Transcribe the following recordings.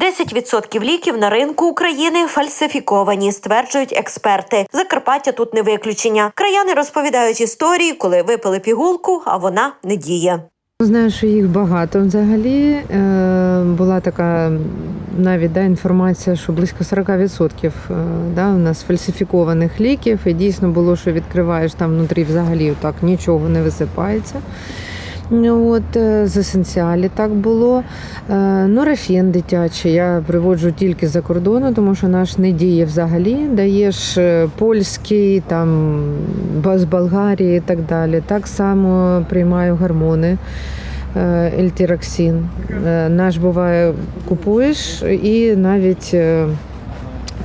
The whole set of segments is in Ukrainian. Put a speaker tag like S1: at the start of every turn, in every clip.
S1: 10% ліків на ринку України фальсифіковані, стверджують експерти. Закарпаття тут не виключення. Краяни розповідають історії, коли випили пігулку, а вона не діє.
S2: Знаю, що їх багато взагалі. Е, була така навіть да, інформація, що близько 40% е, да, у нас фальсифікованих ліків. І дійсно було, що відкриваєш там внутрі взагалі так нічого не висипається. От е, з есенціалі так було. Е, Нурофен дитячий я приводжу тільки за кордону, тому що наш не діє взагалі. Даєш е, польський, там з Болгарії і так далі. Так само приймаю гормони. Ельтіроксин. Наш буває купуєш і навіть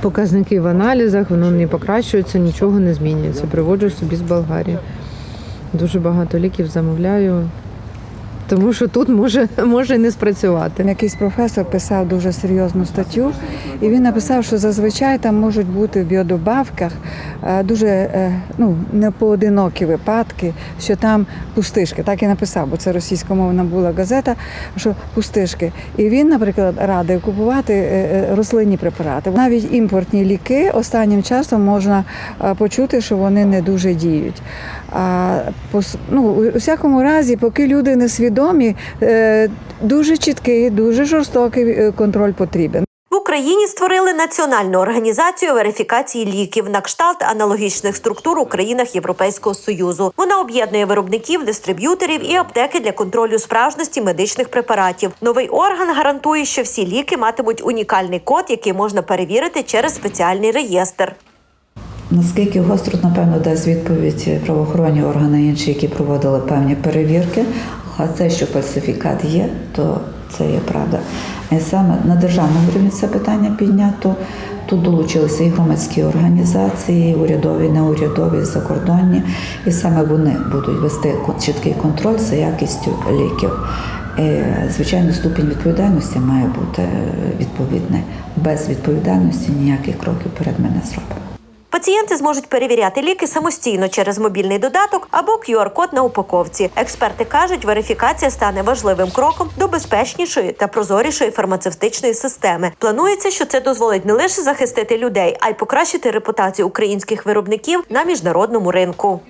S2: показники в аналізах воно не покращується, нічого не змінюється. Приводжу собі з Болгарії. Дуже багато ліків замовляю, тому що тут може, може не спрацювати.
S3: Якийсь професор писав дуже серйозну статтю, і він написав, що зазвичай там можуть бути в біодобавках е, дуже е, ну, непоодинокі випадки, що там пустишки. Так і написав, бо це російськомовна була газета, що пустишки. І він, наприклад, радив купувати е, рослинні препарати. Навіть імпортні ліки останнім часом можна почути, що вони не дуже діють. А ну, у всякому разі, поки люди не свідомі, е, дуже чіткий, дуже жорстокий е, контроль потрібен.
S1: В Україні створили національну організацію верифікації ліків на кшталт аналогічних структур у країнах Європейського союзу. Вона об'єднує виробників, дистриб'юторів і аптеки для контролю справжності медичних препаратів. Новий орган гарантує, що всі ліки матимуть унікальний код, який можна перевірити через спеціальний реєстр.
S4: Наскільки гостро, напевно, дасть відповідь правоохоронні органи інші, які проводили певні перевірки. А те, що фальсифікат є, то це є правда. І саме на державному рівні це питання піднято. Тут долучилися і громадські організації, і урядові, неурядові, закордонні, і саме вони будуть вести чіткий контроль за якістю ліків. І, звичайно, ступінь відповідальності має бути відповідний. Без відповідальності ніяких кроків перед ми не зробимо.
S1: Пацієнти зможуть перевіряти ліки самостійно через мобільний додаток або QR-код на упаковці. Експерти кажуть, верифікація стане важливим кроком до безпечнішої та прозорішої фармацевтичної системи. Планується, що це дозволить не лише захистити людей, а й покращити репутацію українських виробників на міжнародному ринку.